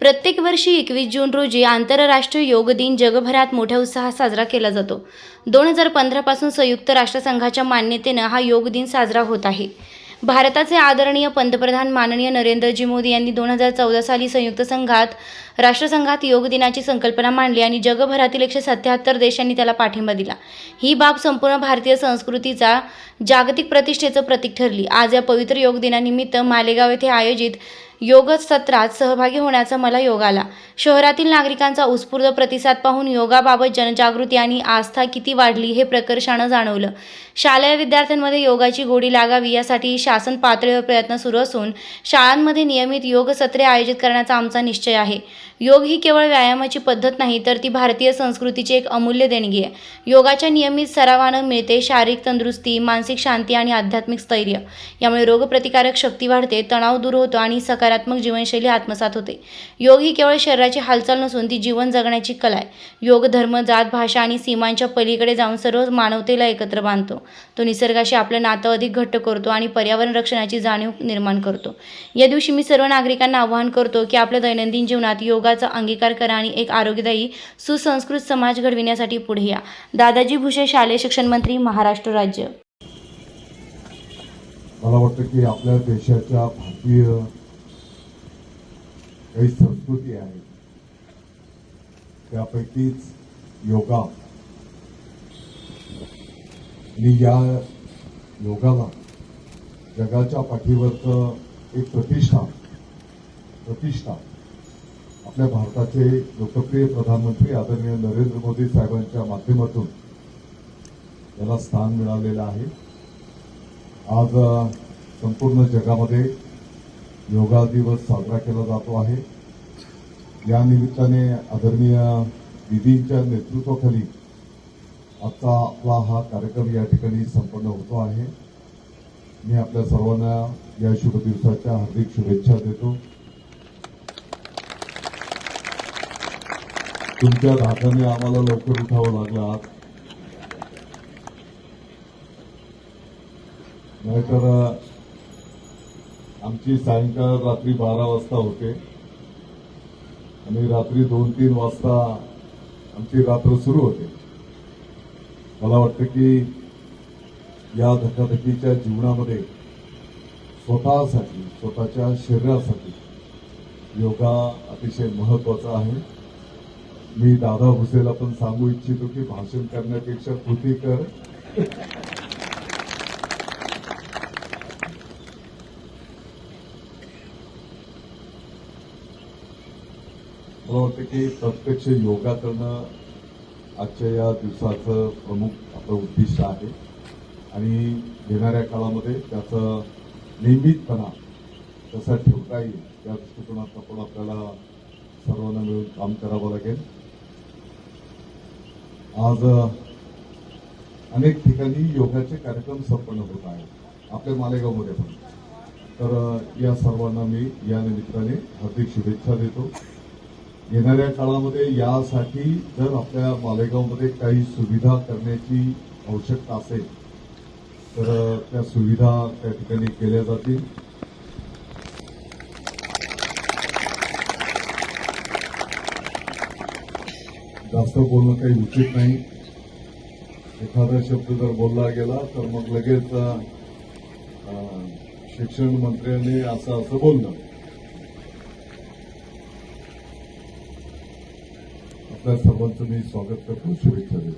प्रत्येक वर्षी एकवीस जून रोजी आंतरराष्ट्रीय योग दिन जगभरात मोठ्या उत्साहात साजरा केला जातो. दोन हजार पंधरापासून संयुक्त राष्ट्रसंघाच्या मान्यतेनं हा योग दिन साजरा होत आहे. भारताचे आदरणीय पंतप्रधान माननीय नरेंद्रजी मोदी यांनी दोन हजार चौदा साली संयुक्त संघात राष्ट्रसंघात योग दिनाची संकल्पना मांडली आणि जगभरातील एकशे सत्याहत्तर देशांनी त्याला पाठिंबा दिला. ही बाब संपूर्ण भारतीय संस्कृतीचा जागतिक प्रतिष्ठेचं प्रतीक ठरली. आज या पवित्र योग दिनानिमित्त मालेगाव येथे आयोजित योग सत्रात सहभागी होण्याचा मला योग आला. शहरातील नागरिकांचा उत्स्फूर्त प्रतिसाद पाहून योगाबाबत जनजागृती आणि आस्था किती वाढली हे प्रकर्षानं जाणवलं. शालेय विद्यार्थ्यांमध्ये योगाची गोडी लागावी यासाठी शासन पातळीवर प्रयत्न सुरू असून शाळांमध्ये नियमित योग सत्रे आयोजित करण्याचा आमचा निश्चय आहे. योग ही केवळ व्यायामाची पद्धत नाही तर ती भारतीय संस्कृतीची एक अमूल्य देणगी आहे. योगाच्या नियमित सरावानं मिळते शारीरिक तंदुरुस्ती मानसिक शांती आणि आध्यात्मिक स्थैर्य. यामुळे रोगप्रतिकारक शक्ती वाढते तणाव दूर होतो आणि सकारात्मक जीवनशैली आत्मसात होते. योग ही केवळ शरीराची हालचाल नसून ती जीवन जगण्याची कला आहे. योग धर्म जात भाषा आणि सीमांच्या पलीकडे जाऊन सर्व मानवतेला एकत्र बांधतो. तो निसर्गाशी आपलं नातं अधिक घट्ट करतो आणि पर्यावरण रक्षणाची जाणीव निर्माण करतो. या दिवशी मी सर्व नागरिकांना आवाहन करतो की आपल्या दैनंदिन जीवनात योगाचा अंगीकार करा आणि एक आरोग्यदायी सुसंस्कृत समाज घडविण्यासाठी पुढे या. दादाजी भुसे शालेय शिक्षण मंत्री महाराष्ट्र राज्य. मला वाटतं की आपल्या देशाच्या भारतीय काही संस्कृती आहे त्यापैकीच योगा. आणि या योगाला जगाच्या पाठीवरचं एक प्रतिष्ठा प्रतिष्ठा. आपल्या भारताचे लोकप्रिय प्रधानमंत्री आदरणीय नरेंद्र मोदी साहेबांच्या माध्यमातून याला स्थान मिळालेलं आहे. आज संपूर्ण जगामध्ये योगा दिवस साजरा केला जातो आहे. या निमित्ताने आदरणीय दिदींच्या नेतृत्वाखाली आजचा आपला हा कार्यक्रम या ठिकाणी संपन्न होतो आहे. मी आपल्या सर्वांना या शुभ दिवसाच्या हार्दिक शुभेच्छा देतो. तुमच्या धाकाने आम्हाला लवकर उठावं लागलं. आज नाहीतर आमची सायंकाळ रात्री बारा वाजता होते. आणि रात्री दोन तीन वाजता आमची रात्र सुरू होते. मला वाटतं की या धकाधकीच्या जीवनामध्ये स्वतःसाठी स्वतःच्या शरीरासाठी योगा अतिशय महत्त्वाचा आहे. मी दादा भुसेला पण सांगू इच्छितो की भाषण करण्यापेक्षा कृती कर. मला वाटतं की प्रत्यक्ष योगा करणं आजच्या या दिवसाचं प्रमुख आपलं उद्दिष्ट आहे. आणि येणाऱ्या काळामध्ये त्याचा नियमितपणा कसा ठेवता येईल त्या दृष्टिकोनात आपण आपल्याला सर्वांना मिळून काम करावं लागेल. आज अनेक ठिकाणी योगाचे कार्यक्रम संपन्न होत आहेत. आपल्या मालेगावमध्ये पण. तर या सर्वांना मी या निमित्ताने हार्दिक शुभेच्छा देतो. येणाऱ्या काळामध्ये यासाठी जर आपल्या मालेगावमध्ये काही सुविधा करण्याची आवश्यकता असेल तर त्या सुविधा त्या ठिकाणी केल्या जातील. जास्त बोलणं काही उचित नाही. एखादा शब्द जर बोलला गेला तर मग लगेच शिक्षण मंत्र्यांनी असं असं बोललं आपल्या सर्वांचं मी स्वागत करतो. शुभेच्छा देतो.